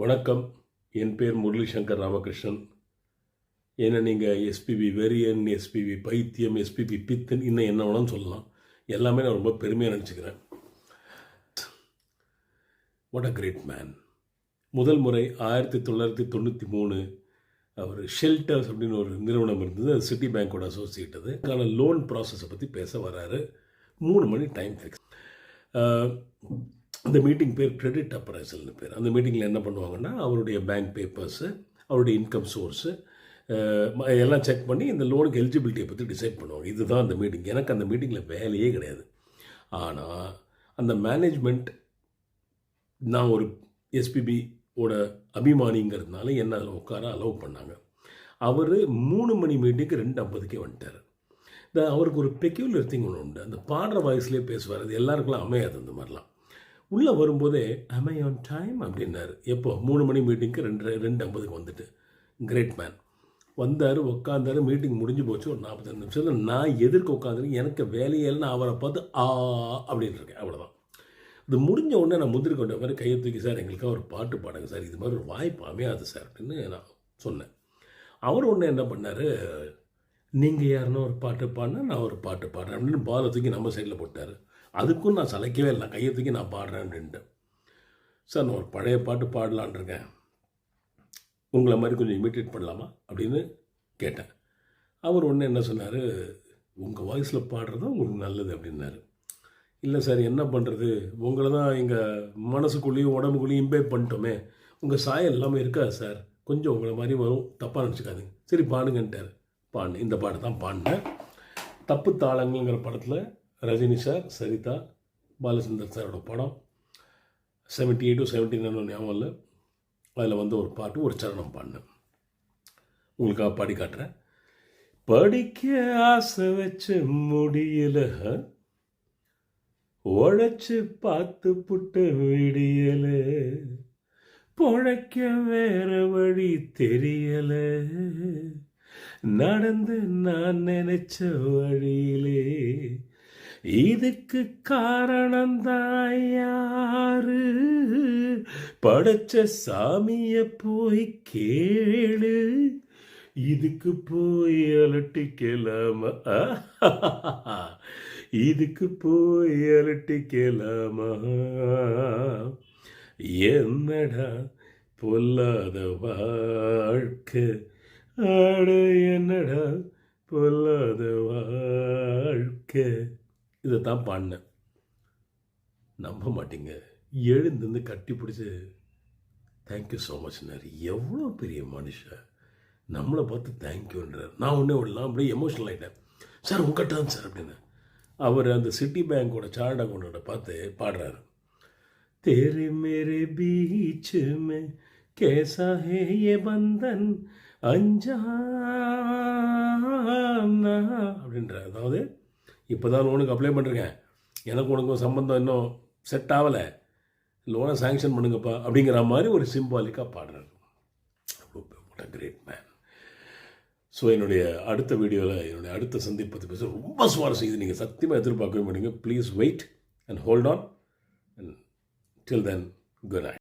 வணக்கம். என் பேர் முரளி சங்கர் ராமகிருஷ்ணன். ஏன்னா நீங்கள் எஸ்பிபி வெரியன் எஸ்பிபி பைத்தியம் எஸ்பிபி பித்தன் இன்னும் என்ன வேணாலும் சொல்லலாம். எல்லாமே நான் ரொம்ப பெருமையாக நினச்சிக்கிறேன். வாட் அ கிரேட் மேன் முதல் முறை ஆயிரத்தி தொள்ளாயிரத்தி தொண்ணூற்றி மூணு அவர் ஷெல்டர்ஸ் அப்படின்னு ஒரு நிறுவனம் இருந்தது. அது சிட்டி பேங்க்கோட அசோசியேட் அது. அதுக்கான லோன் ப்ராசஸை பற்றி பேச வராரு. மூணு மணி டைம் ஃபிக்ஸ் அந்த மீட்டிங் பேர் கிரெடிட் அப்ரைசல்னு பேர். அந்த மீட்டிங்கில் என்ன பண்ணுவாங்கன்னா அவருடைய பேங்க் பேப்பர்ஸு அவருடைய இன்கம் சோர்ஸு எல்லாம் செக் பண்ணி இந்த லோனுக்கு எலிஜிபிலிட்டியை பற்றி டிசைட் பண்ணுவாங்க. இதுதான் அந்த மீட்டிங் எனக்கு அந்த மீட்டிங்கில் வேலையே கிடையாது. ஆனால் அந்த மேனேஜ்மெண்ட் நான் ஒரு எஸ்பிபி ஓட அபிமானிங்கிறதுனால என்ன அதில் உட்கார அலோவ் பண்ணாங்க. அவர் மூணு மணி மீட்டிங்க்கு ரெண்டு ஐம்பதுக்கே வந்துட்டார். இந்த அவருக்கு ஒரு பெக்யூலர் திங் ஒன்று உண்டு. அந்த பாடுற வாய்ஸ்லேயே பேசுவார். அது எல்லாருக்குலாம் அமையாது அந்த மாதிரிலாம். உள்ளே வரும்போதே அமை ஆன் டைம் அப்படின்னாரு. எப்போ? மூணு மணி மீட்டிங்க்கு ரெண்டு ரெண்டு ஐம்பதுக்கு வந்துட்டு. கிரேட் மேன் வந்தார் உட்காந்தாரு மீட்டிங் முடிஞ்சு போச்சு ஒரு நாற்பத்தஞ்சு நிமிஷத்தில் நான் எதிர்க்க உட்காந்துருக்கேன் எனக்கு வேலையில் அவரை பார்த்து ஆ அப்படின்னு இருக்கேன். அவ்வளோதான் இது முடிஞ்ச உடனே நான் முந்திரி கொண்ட மாதிரி கையை தூக்கி சார் எங்களுக்காக ஒரு பாட்டு பாடுங்க சார். இது மாதிரி ஒரு வாய்ப்பு அமையாது சார் அப்படின்னு நான் சொன்னேன். அவர் ஒன்று என்ன பண்ணார் நீங்கள் யாருன்னா ஒரு பாட்டு பாடினா நான் ஒரு பாட்டு பாடுறேன் அப்படின்னு பாலை தூக்கி நம்ம சைடில் போட்டார். அதுக்கும் நான் சலைக்கவே இல்லை. கையை தூக்கி நான் பாடுறேன் அப்படின்ட்டு. சார் நான் ஒரு பழைய பாட்டு பாடலான் இருக்கேன் உங்களை மாதிரி கொஞ்சம் இமிட்டேட் பண்ணலாமா அப்படின்னு கேட்டேன். அவர் ஒன்று என்ன சொன்னார் உங்கள் வாய்ஸில் பாடுறது உங்களுக்கு நல்லது அப்படின்னாரு. இல்லை சார் என்ன பண்ணுறது உங்களை தான் எங்கள் மனசுக்குள்ளேயும் உடம்புக்குள்ளேயும் இம்பேட் பண்ணிட்டோமே. உங்கள் சாயம் எல்லாமே இருக்காது சார். கொஞ்சம் உங்களை மாதிரி வரும். தப்பாக நினச்சிக்காதுங்க. சரி பாடுங்கன்ட்டார். பாடு இந்த பாட்டு தான் பாடினேன். தப்பு தாளங்கள்ங்கிற படத்தில் ரஜினி சார் சரிதா பாலச்சந்தர் சாரோட படம். Seventy eight to seventy nine ஞாபகம் இல்லை. அதில் வந்து ஒரு பாட்டு ஒரு சரணம் பாடினேன். உங்களுக்காக பாடி காட்டுறேன். படிக்க ஆசை வச்ச முடியல. உழைச்சு பார்த்து புட்டு விடியல. பொழைக்க வேற வழி தெரியல. நடந்து நான் நினைச்ச வழியிலே இதுக்கு காரணம்தான் யாரு? படைச்ச சாமிய போய் கேளு. இதுக்கு போய் அலட்டிக்கலாமா. இதுக்கு போய் அலட்டிக்கலாமா. என்னடா பொல்லாத வாழ்க்கை? ஆட என்னடா பொல்லாத வாழ்க்கை? இதை தான் பாடினேன் நம்ப மாட்டீங்க எழுந்துருந்து கட்டி பிடிச்சி தேங்க்யூ ஸோ மச்னார் எவ்வளோ பெரிய மனுஷன் நம்மளை பார்த்து தேங்க்யூன்றார் நான் ஒன்றே விடலாம் அப்படியே எமோஷனல் ஆகிட்டேன் சார் உங்கள் டர்ன் சார் அப்படின்னு அவர் அந்த சிட்டி பேங்கோட சார்ட் அக்கௌண்டோட பார்த்து பாடுறாரு तेरे मेरे बीच में कैसा है ये बंधन அஞ்சானா அப்படின்ற அதாவது இப்போ தான் லோனுக்கு அப்ளை பண்ணுறேன் எனக்கு உனக்கும் சம்மந்தம் இன்னும் செட் ஆகலை. லோனை சேங்ஷன் பண்ணுங்கப்பா அப்படிங்கிற மாதிரி ஒரு சிம்பாலிக்காக பாடுறாரு கிரேட் மேன் ஸோ என்னுடைய அடுத்த வீடியோவில் என்னுடைய அடுத்த சந்திப்பத்தை பேச ரொம்ப சுவாரஸ்யம். இது நீங்கள் சத்தியமாக எதிர்பார்க்கவே மாட்டீங்க. Please wait and hold on and till then good night